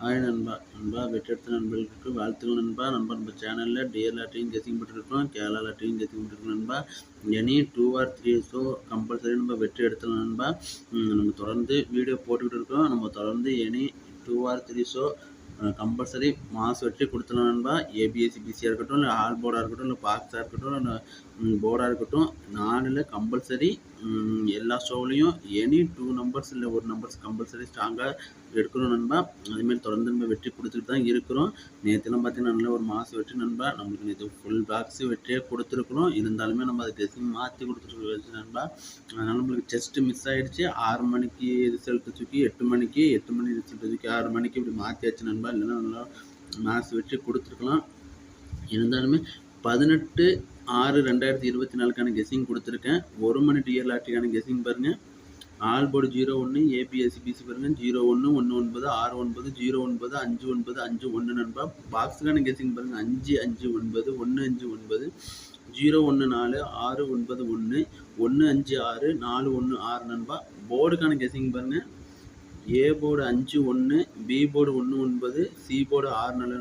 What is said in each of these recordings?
Hi நண்பா நண்பா வெற்றெடுத்த நண்பர்களுக்கு வாழ்த்துக்கள் நண்பா. நண்பா நம்ம சேனலில் டிஎல் லாட்டையும் கெஸிங் பண்ணிருக்கோம் கேரளா லாட்டையும் கெஸிங் பண்ணிருக்கோம் நண்பா. Any two or three so compulsory நம்ம வெற்றி எடுத்தலாம் நண்பா. நம்ம தொடர்ந்து வீடியோ போட்டுக்கிட்டு இருக்கோம். நம்ம தொடர்ந்து any two or three so compulsory mass வச்சு கொடுத்துலாம் நண்பா ஏபிஎஸ்சி பிசியாக இருக்கட்டும் இல்லை ஹால் போர்டாக இருக்கட்டும் இல்லை பாக்ஸாக இருக்கட்டும் இல்லை போர்டாக இருக்கட்டும் நாலில் கம்பல்சரி எல்லா ஷோவிலையும் எனி டூ நம்பர்ஸ் இல்லை ஒரு நம்பர்ஸ் கம்பல்சரி ஸ்ட்ராங்காக எடுக்கணும் நண்பா. அதேமாதிரி தொடர்ந்து நம்ம வெற்றி கொடுத்துட்டு தான் இருக்கிறோம். நேற்றுலாம் பார்த்தீங்கன்னா நல்ல ஒரு மாதம் வெற்றி நண்பா. நம்மளுக்கு நேற்று ஃபுல் பாக்ஸ் வெற்றியே கொடுத்துருக்குறோம். இருந்தாலுமே நம்ம அதை டெஸ்டிங் மாற்றி கொடுத்துருக்கோம் நண்பா. அதனால் நம்மளுக்கு செஸ்ட்டு மிஸ் ஆகிடுச்சு ஆறு மணிக்கு ரிசல்ட்டு தூக்கி எட்டு மணிக்கு எட்டு மணி ரிசல்ட்டு தூக்கி ஆறு மணிக்கு இப்படி மாற்றியாச்சு நண்பா. இல்லைன்னா நல்லா மேட்ச் வெற்றி கொடுத்துருக்கலாம். இருந்தாலுமே பதினெட்டு ஆறு ரெண்டாயிரத்தி இருபத்தி நாலுக்கான கெஸ்ஸிங் கொடுத்துருக்கேன். ஒரு மணி டிஎல் ஆர்டிக்கான கெஸிங் பாருங்கள் ஆல் போர்டு ஜீரோ ஒன்று ஏபிஎஸ்சி பாருங்கள் பாருங்க. ஜீரோ ஒன்று ஒன்று ஒன்பது ஆறு ஒன்பது ஜீரோ ஒன்பது அஞ்சு ஒன்பது அஞ்சு ஒன்று நண்பா. பாக்ஸுக்கான கெஸ்ஸிங் பாருங்கள் அஞ்சு அஞ்சு ஒன்பது ஒன்று அஞ்சு ஒன்பது. ஜீரோ ஒன்று நாலு ஆறு ஒன்பது ஒன்று ஒன்று அஞ்சு ஆறு நாலு ஒன்று ஆறு நண்பா. போர்டுக்கான கெஸ்ஸிங் பாருங்கள் ஏ போர்டு அஞ்சு ஒன்று பி போர்டு ஒன்று ஒன்பது சி போர்டு ஆறு நல்ல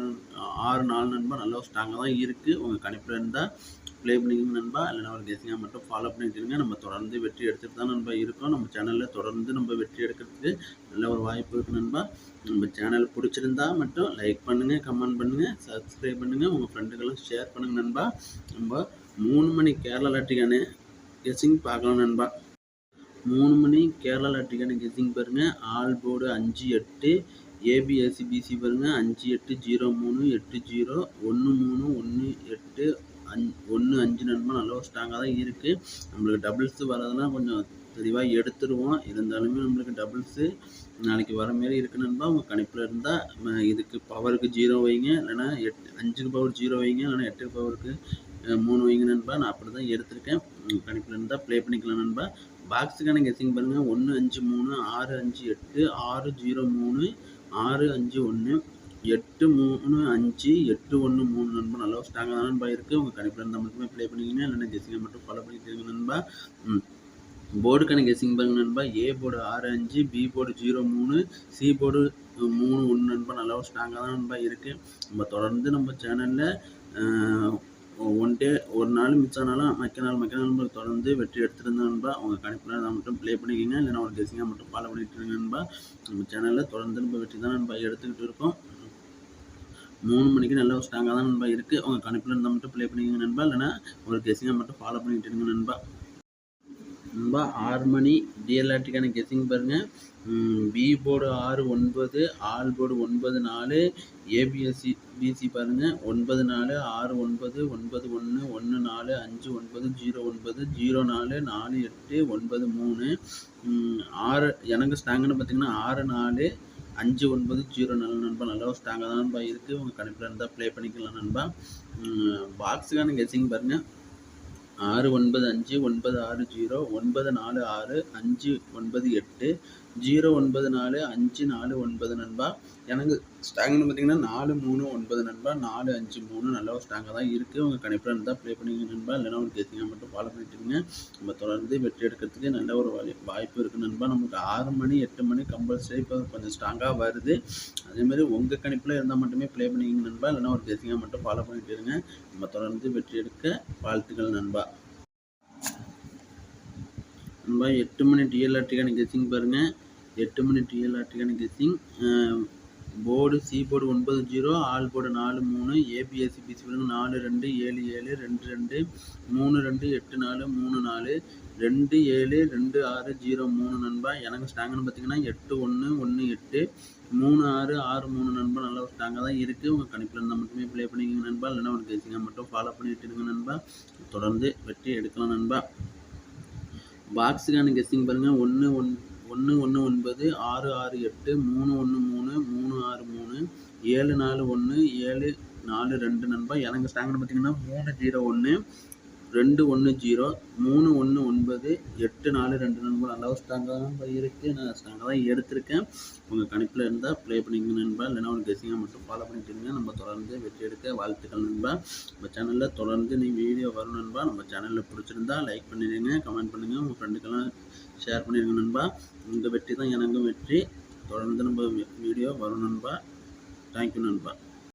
ஆறு நாலு நண்பா நல்லா ஸ்ட்ராங்காக தான் இருக்குது உங்கள் கணிப்பில் இருந்தால் ப்ளே பண்ணிக்கங்க நண்பா. இல்லைனா ஒரு கெஸிங்காக மட்டும் ஃபாலோ பண்ணிக்கிறீங்க நம்ம தொடர்ந்து வெற்றி எடுத்துகிட்டு தான் நண்பா இருக்கோம். நம்ம சேனலில் தொடர்ந்து நம்ம வெற்றி எடுக்கிறதுக்கு நல்ல ஒரு வாய்ப்பு இருக்குது நண்பா. நம்ம சேனல் பிடிச்சிருந்தா மட்டும் லைக் பண்ணுங்கள் கமெண்ட் பண்ணுங்கள் சப்ஸ்கிரைப் பண்ணுங்கள் உங்கள் ஃப்ரெண்டுகளும் ஷேர் பண்ணுங்கள் நண்பா. நம்ம மூணு மணி கேரளா லாட்டிக்கான கெஸிங் பார்க்கலாம் நண்பா. மூணு மணி கேரளா லாட்டிக்கான கெஸிங் பாருங்கள் ஆல் போர்டு அஞ்சு எட்டு ஏபிஎஸ்சி பிசி பாருங்கள் அஞ்சு எட்டு ஜீரோ மூணு எட்டு ஜீரோ ஒன்று மூணு ஒன்று எட்டு அஞ் ஒன்று அஞ்சு நண்பா நல்லா ஸ்ட்ராங்காக தான் இருக்குது நம்மளுக்கு டபுள்ஸு வரதெல்லாம் கொஞ்சம் தெளிவாக எடுத்துருவோம். இருந்தாலுமே நம்மளுக்கு டபுள்ஸு நாளைக்கு வர மாரி இருக்கு நண்பா. உங்கள் கணிப்பில் இருந்தால் இதுக்கு பவருக்கு ஜீரோ வைங்க. இல்லைன்னா எட்டு அஞ்சுக்கு பவர் ஜீரோ வைங்க. இல்லைனா எட்டு பவருக்கு மூணு வைங்க நண்பா. நான் அப்படி தான் எடுத்திருக்கேன். உங்கள் கணிப்பில் இருந்தால் ப்ளே பண்ணிக்கலாம் நண்பா. பாக்ஸுக்கான கெஸிங் பண்ணுங்கள் ஒன்று அஞ்சு மூணு ஆறு அஞ்சு எட்டு ஆறு ஜீரோ மூணு ஆறு அஞ்சு ஒன்று எட்டு மூணு அஞ்சு எட்டு ஒன்று மூணு நண்பா நல்லா ஸ்ட்ராங்காக தான் நண்பா இருக்குது உங்கள் கணிப்பில் இருந்தால் மட்டுமே ப்ளே பண்ணிக்கிங்க. இல்லைன்னா கெஸிங்கை மட்டும் ஃபாலோ பண்ணிக்கிறீங்க நண்பா. போர்டுக்கான கெஸிங் பாருங்க நண்பா. ஏ போர்டு ஆறு அஞ்சு பி போர்டு ஜீரோ மூணு சி போர்டு மூணு ஒன்று நண்பா. நல்லா ஸ்ட்ராங்காக தான் நண்பா இருக்குது நம்ம தொடர்ந்து நம்ம சேனலில் ஒன் டே ஒரு நாள் மிஸ் ஆனாலும் மக்க நாள் மக்க நாள் தொடர்ந்து வெற்றி எடுத்துருந்தோம் நண்பா உங்கள் கணிப்பில் நான் மட்டும் ப்ளே பண்ணிக்கிங்க. இல்லைன்னா ஒரு கெஸிங்காக மட்டும் ஃபாலோ பண்ணிட்டு இருங்க நண்பா. நம்ம சேனலில் தொடர்ந்து நம்ம வெற்றி தான் நண்பா எடுத்துக்கிட்டு இருக்கோம். மூணு மணிக்கு நல்ல ஒரு ஸ்ட்ராங்காக தான் நண்பா இருக்குது உங்கள் கணிப்பில் இருந்தால் மட்டும் ப்ளே பண்ணிக்கங்க நண்பா. இல்லைன்னா ஒரு கெஸிங்காக மட்டும் ஃபாலோ பண்ணிக்கிட்டு இருங்க நண்பா. நண்பா ஆறு மணி. டிஎல்ஆர்டிக்கான கெஸ்ஸிங் பாருங்கள் பி போர்டு ஆறு ஒன்பது ஆல் போர்டு ஒன்பது நாலு ஏபிஎஸ்சி பிசி பாருங்கள் ஒன்பது நாலு ஆறு ஒன்பது ஒன்பது ஒன்று ஒன்று நாலு அஞ்சு ஒன்பது ஜீரோ ஒன்பது ஜீரோ நாலு நாலு எட்டு ஒன்பது மூணு. ஆறு எனக்கு ஸ்ட்ராங்குன்னு பார்த்தீங்கன்னா ஆறு நாலு அஞ்சு ஒன்பது ஜீரோ நாலு நண்பா. நல்லா ஸ்ட்ராங்காக தான் நண்பா இருக்குது உங்கள் கணிப்பில் இருந்தால் ப்ளே பண்ணிக்கலாம் நண்பா. பாக்ஸுக்கான கெஸ்ஸிங் பாருங்கள் ஆறு ஒன்பது அஞ்சு ஒன்பது ஆறு ஜீரோ ஒன்பது நாலு ஆறு அஞ்சு ஒன்பது எட்டு ஜீரோ ஒன்பது நாலு அஞ்சு நாலு ஒன்பது நண்பா. எனக்கு ஸ்டாங்னு பார்த்தீங்கன்னா நாலு மூணு ஒன்பது நண்பா நாலு அஞ்சு மூணு நல்ல ஒரு ஸ்டாங்காக தான் இருக்குது உங்கள் கணிப்பில் இருந்தால் ப்ளே பண்ணிங்க நண்பா. இல்லைன்னா ஒரு கெஸிங்காக மட்டும் ஃபாலோ பண்ணிட்டுருங்க நம்ம தொடர்ந்து வெற்றி எடுக்கிறதுக்கு நல்ல ஒரு வாய்ப்பு இருக்குது நண்பா. நமக்கு ஆறு மணி எட்டு மணி கம்பல்சரி இப்போ கொஞ்சம் ஸ்ட்ராங்காக வருது. அதேமாதிரி உங்கள் கணிப்பில் இருந்தால் மட்டுமே ப்ளே பண்ணிக்கிங்க நண்பா. இல்லைன்னா ஒரு கேசிங்காக மட்டும் ஃபாலோ பண்ணிட்டு இருங்க. நம்ம தொடர்ந்து வெற்றி எடுக்க வாழ்த்துக்கள் நண்பா. நண்பா எட்டு மணி டிஎல்ஆர்டிக்கான கெஸிங் பாருங்கள் எட்டு மணி டிஎல்ஆர்டிக்கான கெஸிங் போர்டு சி போர்டு ஒன்பது ஜீரோ ஆல் போர்டு நாலு மூணு ஏபிஎஸ்சி பிசி நாலு ரெண்டு ஏழு ஏழு ரெண்டு ரெண்டு மூணு ரெண்டு எட்டு நாலு மூணு நாலு ரெண்டு ஏழு ரெண்டு ஆறு ஜீரோ மூணு நண்பா. எனக்கு ஸ்ட்ராங்குன்னு பார்த்தீங்கன்னா எட்டு ஒன்று ஒன்று எட்டு மூணு ஆறு ஆறு மூணு நண்பா. நல்ல ஸ்ட்ராங்காக தான் இருக்குது உங்கள் கணிப்பில் இருந்தால் மட்டுமே ப்ளே பண்ணிக்கங்க நண்பா. இல்லைன்னா ஒரு கேசிங்க மட்டும் ஃபாலோ பண்ணிட்டு இருங்க நண்பா. தொடர்ந்து வெற்றி எடுக்கலாம் நண்பா. பாக்ஸுக்கான கெஸ்டிங் பாருங்கள் ஒன்று ஒன் ஒன்று ஒன்று ஒன்பது ஆறு ஆறு எட்டு மூணு ஒன்று மூணு மூணு ஆறு மூணு ஏழு நாலு ஒன்று ஏழு நாலு ரெண்டு நண்பா. எனக்கு ஸ்டாங்கன்னு பார்த்தீங்கன்னா மூணு ஜீரோ ஒன்று ரெண்டு ஒன்று ஜீரோ மூணு ஒன்று ஒன்பது எட்டு நாலு ரெண்டு நண்பா நல்லா ஸ்ட்ராங்காக தான் இருக்குது நான் ஸ்ட்ராங்காக தான் எடுத்திருக்கேன். உங்கள் கணிப்பில் இருந்தால் ப்ளே பண்ணிக்கங்க நண்பா. இல்லைனா ஒரு கெஸிங்காக மட்டும் ஃபாலோ பண்ணிட்டுருங்க நம்ம தொடர்ந்து வெற்றி எடுக்க வாழ்த்துக்கள் நண்பா. நம்ம சேனலில் தொடர்ந்து நீ வீடியோ வரும் நண்பா. நம்ம சேனலில் பிடிச்சிருந்தா லைக் பண்ணிடுங்க கமெண்ட் பண்ணுங்கள் உங்கள் ஃப்ரெண்டுக்கெல்லாம் ஷேர் பண்ணிடுங்க நண்பா. உங்கள் வெற்றி தான் எனக்கும் வெற்றி. தொடர்ந்து நம்ம வீடியோ வரும் நண்பா. தேங்க்யூ நண்பா.